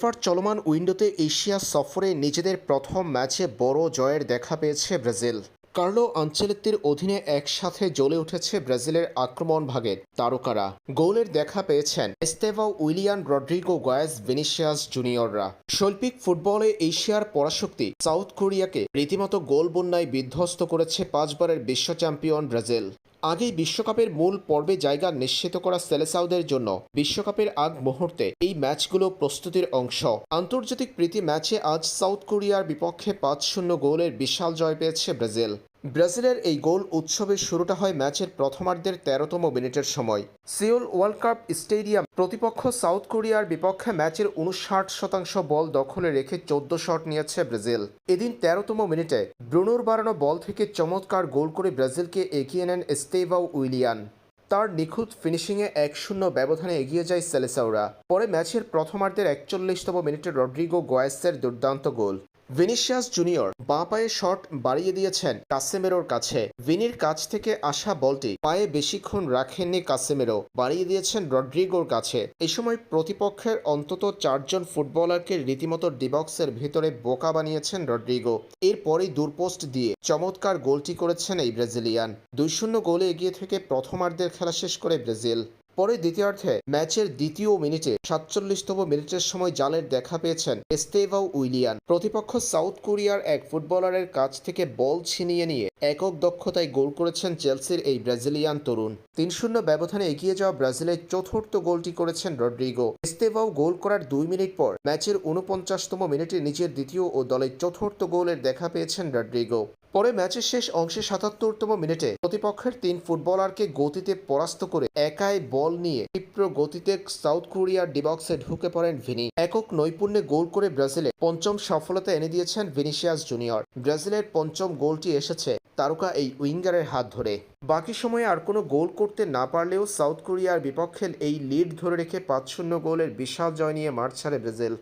ফিফার চলমান উইন্ডোতে এশিয়া সফরে নিজেদের প্রথম ম্যাচে বড় জয়ের দেখা পেয়েছে ব্রাজিল। কার্লো আঞ্চলিকদের অধীনে একসাথে জ্বলে উঠেছে ব্রাজিলের আক্রমণ ভাগের তারকারা। গোলের দেখা পেয়েছেন Estevao Willian Rodrygo Goes Vinicius জুনিয়ররা। শৈল্পিক ফুটবলে এশিয়ার পরাশক্তি সাউথ কোরিয়াকে রীতিমতো গোল বন্যায় বিধ্বস্ত করেছে পাঁচবারের বিশ্ব চ্যাম্পিয়ন ব্রাজিল। আগেই বিশ্বকাপের মূল পর্বে জায়গা নিশ্চিত করা সেলেসাউদের জন্য বিশ্বকাপের আগ মুহূর্তে এই ম্যাচগুলো প্রস্তুতির অংশ। আন্তর্জাতিক প্রীতি ম্যাচে আজ সাউথ কোরিয়ার বিপক্ষে পাঁচ শূন্য গোলের বিশাল জয় পেয়েছে ব্রাজিল। ব্রাজিলের এই গোল উৎসবের শুরুটা হয় ম্যাচের প্রথমার্ধের তেরোতম মিনিটের সময়। সিওল ওয়ার্ল্ড কাপ স্টেডিয়াম প্রতিপক্ষ সাউথ কোরিয়ার বিপক্ষে ম্যাচের উনষাট শতাংশ বল দখলে রেখে চোদ্দ শট নিয়েছে ব্রাজিল। এদিন তেরোতম মিনিটে ব্রুনোর বাড়ানো বল থেকে চমৎকার গোল করে ব্রাজিলকে এগিয়ে নেন স্টেভাও উইলিয়ান। তার নিখুঁত ফিনিশিংয়ে এক শূন্য ব্যবধানে এগিয়ে যায় সেলেসাওরা। পরে ম্যাচের প্রথমার্ধের একচল্লিশতম মিনিটে রড্রিগো গোয়েসের দুর্দান্ত গোল। ভিনিসিয়াস জুনিয়র বাঁ পায়ে শট বাড়িয়ে দিয়েছেন কাসেমেরোর কাছে। ভিনির কাছ থেকে আসা বলটি পায়ে বেশিক্ষণ রাখেননি কাসেমেরো, বাড়িয়ে দিয়েছেন রড্রিগোর কাছে। এই সময় প্রতিপক্ষের অন্তত চারজন ফুটবলারকে রীতিমতো ডিবক্সের ভিতরে বোকা বানিয়েছেন রড্রিগো। এরপরেই দূরপোস্ট দিয়ে চমৎকার গোলটি করেছেন এই ব্রাজিলিয়ান। দুই শূন্য গোলে এগিয়ে থেকে প্রথমার্ধের খেলা শেষ করে ব্রাজিল। পরে দ্বিতীয়ার্ধে ম্যাচের দ্বিতীয় মিনিটে সাতচল্লিশতম মিনিটের সময় জালের দেখা পেয়েছেন এস্তেভাও উইলিয়ান। প্রতিপক্ষ সাউথ কোরিয়ার এক ফুটবলারের কাছ থেকে বল ছিনিয়ে নিয়ে একক দক্ষতায় গোল করেছেন চেলসির এই ব্রাজিলিয়ান তরুণ। তিন শূন্য ব্যবধানে এগিয়ে যাওয়া ব্রাজিলের চতুর্থ গোলটি করেছেন রড্রিগো। এস্তেভাও গোল করার দুই মিনিট পর ম্যাচের উনপঞ্চাশতম মিনিটে নিজের দ্বিতীয় ও দলের চতুর্থ গোলের দেখা পেয়েছেন রড্রিগো। পরে ম্যাচের শেষ অংশে সাতাত্তরতম মিনিটে প্রতিপক্ষের তিন ফুটবলারকে গতিতে পরাস্ত করে একাই বল নিয়ে তীব্র গতিতে সাউথ কোরিয়ার ডিবক্সে ঢুকে পড়েন ভিনি। একক নৈপুণ্যে গোল করে ব্রাজিলে পঞ্চম সফলতা এনে দিয়েছেন ভিনিসিয়াস জুনিয়র। ব্রাজিলের পঞ্চম গোলটি এসেছে তারকা এই উইঙ্গারের হাত ধরে। বাকি সময়ে আর কোনো গোল করতে না পারলেও সাউথ কোরিয়ার বিপক্ষে এই লিড ধরে রেখে পাঁচ শূন্য গোলের বিশাল জয় নিয়ে মাঠ ছাড়ে ব্রাজিল।